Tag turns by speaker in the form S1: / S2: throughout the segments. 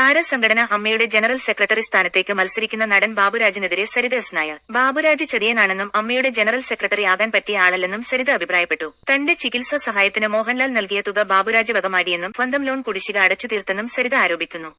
S1: താരസംഘടന അമ്മയുടെ general secretary സ്ഥാനത്തേക്ക് മത്സരിക്കുന്ന നടൻ ബാബുരാജിനെതിരെ സരിത എസ് നായർ. ബാബുരാജ് ചതിയനാണെന്നും അമ്മയുടെ ജനറൽ സെക്രട്ടറി ആകാൻ പറ്റിയ ആളല്ലെന്നും സരിത അഭിപ്രായപ്പെട്ടു. തന്റെ ചികിത്സാ സഹായത്തിന് മോഹൻലാൽ നൽകിയ തുക ബാബുരാജ് വകമാടിയെന്നും സ്വന്തം ലോൺ കുടിശ്ശിക അടച്ചു തീർത്തെന്നും സരിത ആരോപിക്കുന്നു.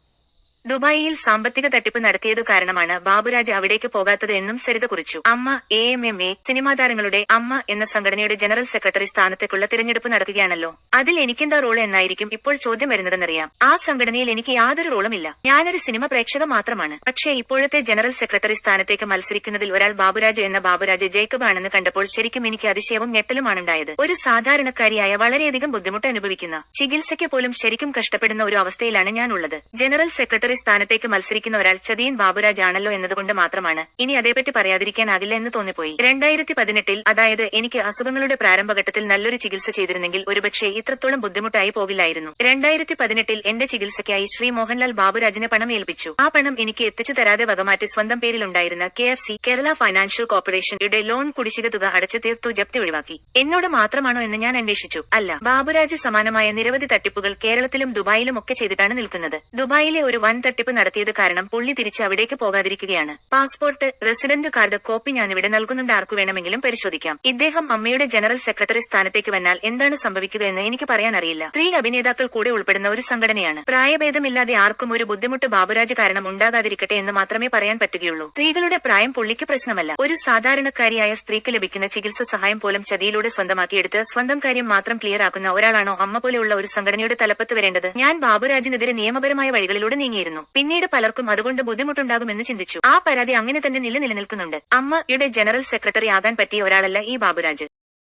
S1: ദുബായിയിൽ സാമ്പത്തിക തട്ടിപ്പ് നടത്തിയതു കാരണമാണ് ബാബുരാജ് അവിടേക്ക് പോകാത്തത് എന്നും സരിത കുറിച്ചു. Amma A M M A cinema താരങ്ങളുടെ അമ്മ എന്ന സംഘടനയുടെ ജനറൽ സെക്രട്ടറി സ്ഥാനത്തേക്കുള്ള തിരഞ്ഞെടുപ്പ് നടത്തുകയാണല്ലോ അതിൽ എനിക്കെന്താ റോൾ എന്നായിരിക്കും ഇപ്പോൾ ചോദ്യം വരുന്നതെന്നറിയാം. ആ സംഘടനയിൽ എനിക്ക് യാതൊരു റോളും ഇല്ല. ഞാനൊരു സിനിമ പ്രേക്ഷക മാത്രമാണ്. പക്ഷേ ഇപ്പോഴത്തെ ജനറൽ സെക്രട്ടറി സ്ഥാനത്തേക്ക് മത്സരിക്കുന്നതിൽ ഒരാൾ ബാബുരാജ് എന്ന ബാബുരാജ് ജേക്കബ് ആണെന്ന് കണ്ടപ്പോൾ ശരിക്കും എനിക്ക് അതിശയവും ഞെട്ടലുമാണുണ്ടായത്. ഒരു സാധാരണക്കാരിയായ വളരെയധികം ബുദ്ധിമുട്ട് അനുഭവിക്കുന്ന ചികിത്സയ്ക്ക് പോലും ശരിക്കും കഷ്ടപ്പെടുന്ന ഒരു അവസ്ഥയിലാണ് ഞാനുള്ളത്. ജനറൽ സെക്രട്ടറി സ്ഥാനത്തേക്ക് മത്സരിക്കുന്ന ഒരാൾ ചതിയൻ ബാബുരാജ് ആണല്ലോ എന്നതുകൊണ്ട് മാത്രമാണ്. ഇനി അതേപറ്റി പറയാതിരിക്കാനാകില്ല എന്ന് തോന്നിപ്പോയി. രണ്ടായിരത്തി പതിനെട്ടിൽ അതായത് എനിക്ക് അസുഖങ്ങളുടെ പ്രാരംഭഘട്ടത്തിൽ നല്ലൊരു ചികിത്സ ചെയ്തിരുന്നെങ്കിൽ ഒരുപക്ഷെ ഇത്രത്തോളം ബുദ്ധിമുട്ടായി പോകില്ലായിരുന്നു രണ്ടായിരത്തി പതിനെട്ടിൽ എന്റെ ചികിത്സയ്ക്കായി ശ്രീ മോഹൻലാൽ ബാബുരാജിനെ പണം ഏൽപ്പിച്ചു ആ പണം എനിക്ക് എത്തിച്ചു തരാതെ വകമാറ്റി സ്വന്തം പേരിലുണ്ടായിരുന്ന K F C Kerala financial കോർപ്പറേഷൻയുടെ loan കുടിശ്ശിക തുക അടച്ചു തീർത്തു ജപ്തി ഒഴിവാക്കി. എന്നോട് മാത്രമാണോ എന്ന് ഞാൻ അന്വേഷിച്ചു. അല്ല ബാബുരാജ് സമാനമായ നിരവധി തട്ടിപ്പുകൾ കേരളത്തിലും ദുബായിലും ഒക്കെ ചെയ്തിട്ടാണ് നിൽക്കുന്നത്. ദുബായിലെ ഒരു വൻ തട്ടിപ്പ് നടത്തിയത് കാരണം പുള്ളി തിരിച്ച് അവിടേക്ക് പോകാതിരിക്കുകയാണ്. പാസ്പോർട്ട് റെസിഡന്റ് കാർഡ് കോപ്പി ഞാനിവിടെ നൽകുന്നുണ്ട്. ആർക്കു വേണമെങ്കിലും പരിശോധിക്കാം. ഇദ്ദേഹം അമ്മയുടെ ജനറൽ സെക്രട്ടറി സ്ഥാനത്തേക്ക് വന്നാൽ എന്താണ് സംഭവിക്കുക എന്ന് എനിക്ക് പറയാൻ അറിയില്ല സ്ത്രീ അഭിനേതാക്കൾ കൂടെ ഉൾപ്പെടുന്ന ഒരു സംഘടനയാണ്. പ്രായഭേദമില്ലാതെ ആർക്കും ഒരു ബുദ്ധിമുട്ട് ബാബുരാജ് കാരണം ഉണ്ടാകാതിരിക്കട്ടെ എന്ന് മാത്രമേ പറയാൻ പറ്റുകയുള്ളൂ. സ്ത്രീകളുടെ പ്രായം പുള്ളിക്ക് പ്രശ്നമല്ല. ഒരു സാധാരണക്കാരിയായ സ്ത്രീക്ക് ലഭിക്കുന്ന ചികിത്സ സഹായം പോലും ചതിയിലൂടെ സ്വന്തമാക്കിയെടുത്ത് സ്വന്തം കാര്യം മാത്രം ക്ലിയർ ആക്കുന്ന ഒരാളാണോ അമ്മ പോലെയുള്ള ഒരു സംഘടനയുടെ തലപ്പത്ത് വരേണ്ടത്? ഞാൻ ബാബുരാജിനെതിരെ നിയമപരമായ വഴികളിലൂടെ നീങ്ങിയിരുന്നു. പിന്നീട് പലർക്കും അതുകൊണ്ട് ബുദ്ധിമുട്ടുണ്ടാകുമെന്ന് ചിന്തിച്ചു. ആ പരാതി അങ്ങനെ തന്നെ നിലനിൽക്കുന്നുണ്ട്. അമ്മയുടെ ജനറൽ സെക്രട്ടറി ആകാൻ പറ്റിയ ഒരാളല്ല ഈ ബാബുരാജ്.